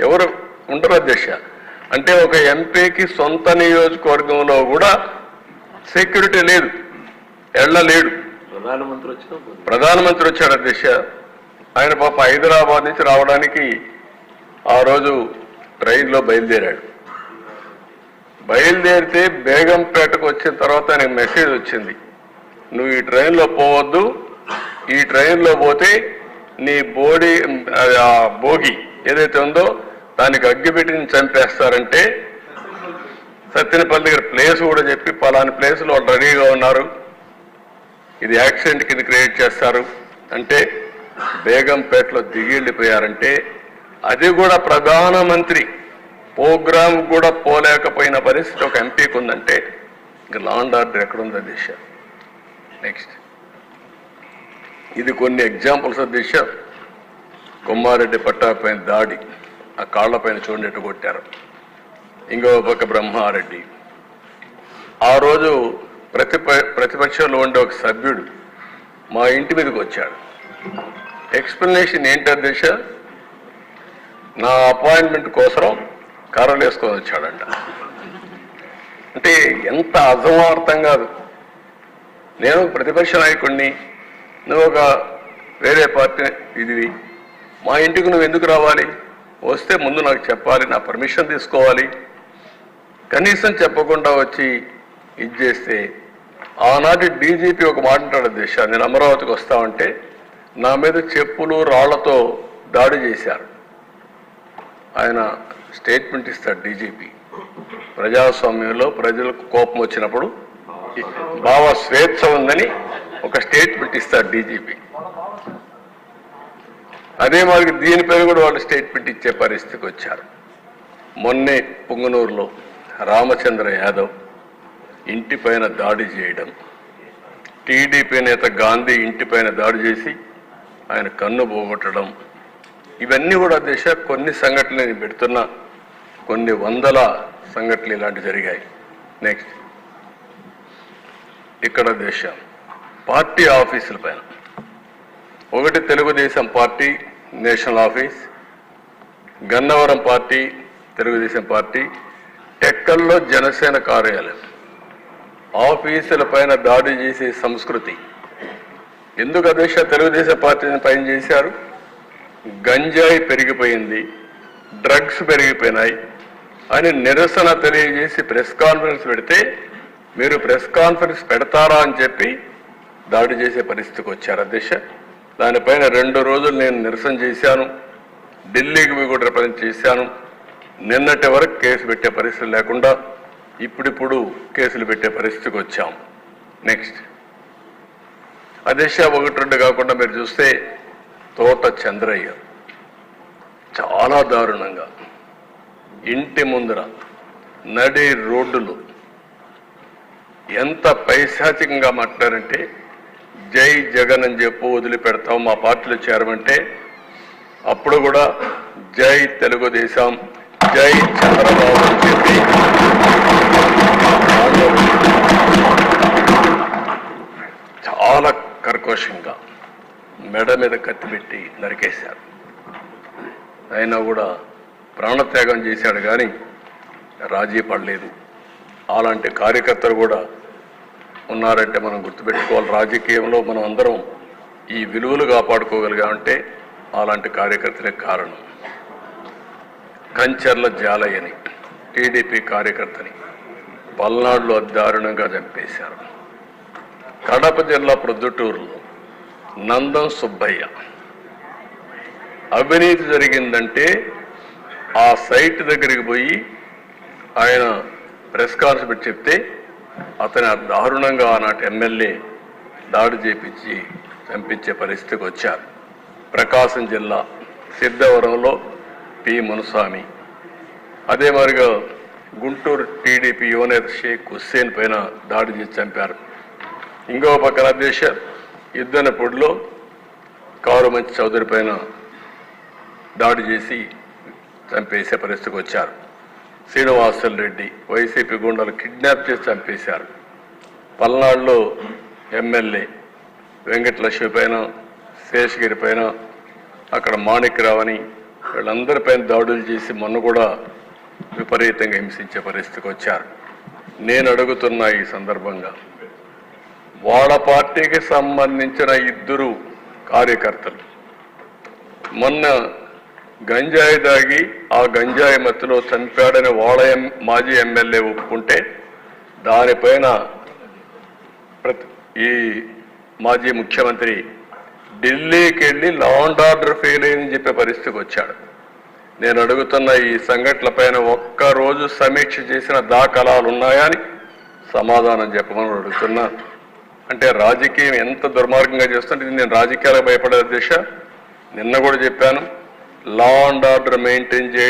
ఎవరు ఉండరు అధ్యక్ష. అంటే ఒక ఎంపీకి సొంత నియోజకవర్గంలో కూడా సెక్యూరిటీ లేదు. ఎళ్ళలేడు ప్రధానమంత్రి వచ్చినా. ప్రధానమంత్రి వచ్చాడు అధ్యక్ష. ఆయన పాప హైదరాబాద్ నుంచి రావడానికి ఆ రోజు ట్రైన్లో బయలుదేరాడు. బయలుదేరితే బేగంపేటకు వచ్చిన తర్వాత ఆయనకు మెసేజ్ వచ్చింది. నువ్వు ఈ ట్రైన్లో పోవద్దు. ఈ ట్రైన్లో పోతే నీ బోడీ భోగి ఏదైతే ఉందో దానికి అగ్గిపెట్టి చంపేస్తారంటే సత్యనపల్లి దగ్గర ప్లేస్ కూడా చెప్పి పలాని ప్లేసులు వాళ్ళు రెడీగా ఉన్నారు. ఇది యాక్సిడెంట్ కింద క్రియేట్ చేస్తారు. అంటే బేగంపేటలో దిగి వెళ్ళిపోయారంటే అది కూడా ప్రధానమంత్రి ప్రోగ్రామ్ కూడా పోలేకపోయిన పరిస్థితి ఒక ఎంపీకి ఉందంటే ఇంక లాండ్ ఆర్డర్ ఎక్కడుంది దిశ. నెక్స్ట్ ఇది కొన్ని ఎగ్జాంపుల్స్ దిశ. కుమారెడ్డి పట్టాపైన దాడి. ఆ కాళ్ళపైన చూడనట్టు కొట్టారు. ఇంకో పక్క బ్రహ్మారెడ్డి. ఆ రోజు ప్రతిప ప్రతిపక్షంలో ఉండే ఒక సభ్యుడు మా ఇంటి మీదకి వచ్చాడు. ఎక్స్ప్లెనేషన్ ఏంటి దిశ నా అపాయింట్మెంట్ కోసం కర్రలు వేసుకొని వచ్చాడంట. అంటే ఎంత అసమార్థం కాదు నేను ప్రతిపక్ష నాయకుడిని నువ్వు ఒక వేరే పార్టీ ఇదివి మా ఇంటికి నువ్వు ఎందుకు రావాలి? వస్తే ముందు నాకు చెప్పాలి నా పర్మిషన్ తీసుకోవాలి. కనీసం చెప్పకుండా వచ్చి ఇది చేస్తే ఆనాటి డీజీపీ ఒక మాట అంటాడు దిశ నేను అమరావతికి వస్తామంటే నా మీద చెప్పులు రాళ్ళతో దాడి చేశారు. ఆయన స్టేట్మెంట్ ఇస్తాడు డీజీపీ. ప్రజాస్వామ్యంలో ప్రజలకు కోపం వచ్చినప్పుడు భావ స్వేచ్ఛ ఉందని ఒక స్టేట్మెంట్ ఇస్తాడు డీజీపీ. అదే మరి దీనిపైన కూడా వాళ్ళు స్టేట్మెంట్ ఇచ్చే పరిస్థితికి వచ్చారు. మొన్నే పుంగనూరులో రామచంద్ర యాదవ్ ఇంటిపైన దాడి చేయడం టీడీపీ నేత గాంధీ ఇంటిపైన దాడి చేసి ఆయన కన్ను పోగొట్టడం ఇవన్నీ కూడా దిశ కొన్ని సంఘటనలు నేను పెడుతున్నా కొన్ని వందల సంఘటనలు ఇలాంటి జరిగాయి. నెక్స్ట్ ఇక్కడ దేశం పార్టీ ఆఫీసుల పైన. ఒకటి Telugu Desam party national office. Gannavaram party Telugu Desam party. టెక్కల్లో Janasena కార్యాలయం. ఆఫీసుల పైన దాడి చేసే సంస్కృతి. ఎందుకు అధ్యక్ష తెలుగుదేశం పార్టీని పైన చేశారు? గంజాయి పెరిగిపోయింది డ్రగ్స్ పెరిగిపోయినాయి అని నిరసన తెలియజేసి ప్రెస్ కాన్ఫరెన్స్ పెడితే మీరు ప్రెస్ కాన్ఫరెన్స్ పెడతారా అని చెప్పి దాడి చేసే పరిస్థితికి వచ్చారు అధ్యక్ష. దానిపైన రెండు రోజులు నేను నిరసన చేశాను. ఢిల్లీకి కూడా రిప్రజెంట్ చేశాను. నిన్నటి వరకు కేసు పెట్టే పరిస్థితి లేకుండా ఇప్పుడిప్పుడు కేసులు పెట్టే పరిస్థితికి వచ్చాం. నెక్స్ట్ అధ్యక్ష ఒకటి రెండు కాకుండా మీరు చూస్తే తోట చంద్రయ్య. చాలా దారుణంగా. ఇంటి ముందర నడి రోడ్డులు ఎంత పైశాచికంగా మాట్లాడారంటే జై జగన్ అని చెప్పు వదిలిపెడతాం మా పార్టీలో చేరమంటే అప్పుడు కూడా జై తెలుగుదేశం జై చంద్రబాబు అని చెప్పి. చాలా కర్కోశంగా మెడ మీద కత్తి పెట్టి నరికేశారు. అయినా కూడా ప్రాణత్యాగం చేశాడు కానీ రాజీ పడలేదు. అలాంటి కార్యకర్తలు కూడా ఉన్నారంటే మనం గుర్తుపెట్టుకోవాలి. రాజకీయంలో మనం అందరం ఈ విలువలు కాపాడుకోగలిగామంటే అలాంటి కార్యకర్తలే కారణం. కంచర్ల జాలయ్యని టీడీపీ కార్యకర్తని పల్నాడులో దారుణంగా చంపేశారు. కడప జిల్లా ప్రొద్దుటూరులో నందం సుబ్బయ్య. అవినీతి జరిగిందంటే ఆ సైట్ దగ్గరికి పోయి ఆయన ప్రెస్ కాన్ఫరెన్స్ చెప్తే అతని దారుణంగా ఆనాటి ఎమ్మెల్యే దాడి చేపించి చంపించే పరిస్థితికి వచ్చారు. ప్రకాశం జిల్లా సిద్ధవరంలో పి. మునుస్వామి అదే మరిగా గుంటూరు టీడీపీ యువనేత షేక్ హుస్సేన్ పైన దాడి చేసి చంపారు. ఇంకో పక్కన దేశ యుద్ధనపూడిలో కారు మంచి చౌదరి పైన దాడి చేసి చంపేసే పరిస్థితికి వచ్చారు. శ్రీనివాసులు రెడ్డి వైసీపీ గుండెలు కిడ్నాప్ చేసి చంపేశారు. పల్నాడులో ఎమ్మెల్యే వెంకటలక్ష్మి పైన శేషగిరి పైన అక్కడ మాణిక్రావని వీళ్ళందరిపైన దాడులు చేసి మొన్న కూడా విపరీతంగా హింసించే పరిస్థితికి వచ్చారు. నేను అడుగుతున్నా ఈ సందర్భంగా వాళ్ళ పార్టీకి సంబంధించిన ఇద్దరు కార్యకర్తలు మొన్న గంజాయి దాగి ఆ గంజాయి మత్తులో చంపాడని వాళ్ళ మాజీ ఎమ్మెల్యే ఒప్పుకుంటే దానిపైన ప్రతి ఈ మాజీ ముఖ్యమంత్రి ఢిల్లీకి వెళ్ళి లా అండ్ ఆర్డర్ ఫెయిల్ అయిందని చెప్పే పరిస్థితికి వచ్చాడు. నేను అడుగుతున్న ఈ సంఘటనలపైన ఒక్క రోజు సమీక్ష చేసిన దాఖలాలు ఉన్నాయా అని సమాధానం చెప్పమని అడుగుతున్నా. అంటే రాజకీయం ఎంత దుర్మార్గంగా చేస్తుంటే నేను రాజకీయాలకు భయపడే దిశ. నిన్న కూడా చెప్పాను. లా అండ్ ఆర్డర్ మెయింటైన్ చేయడం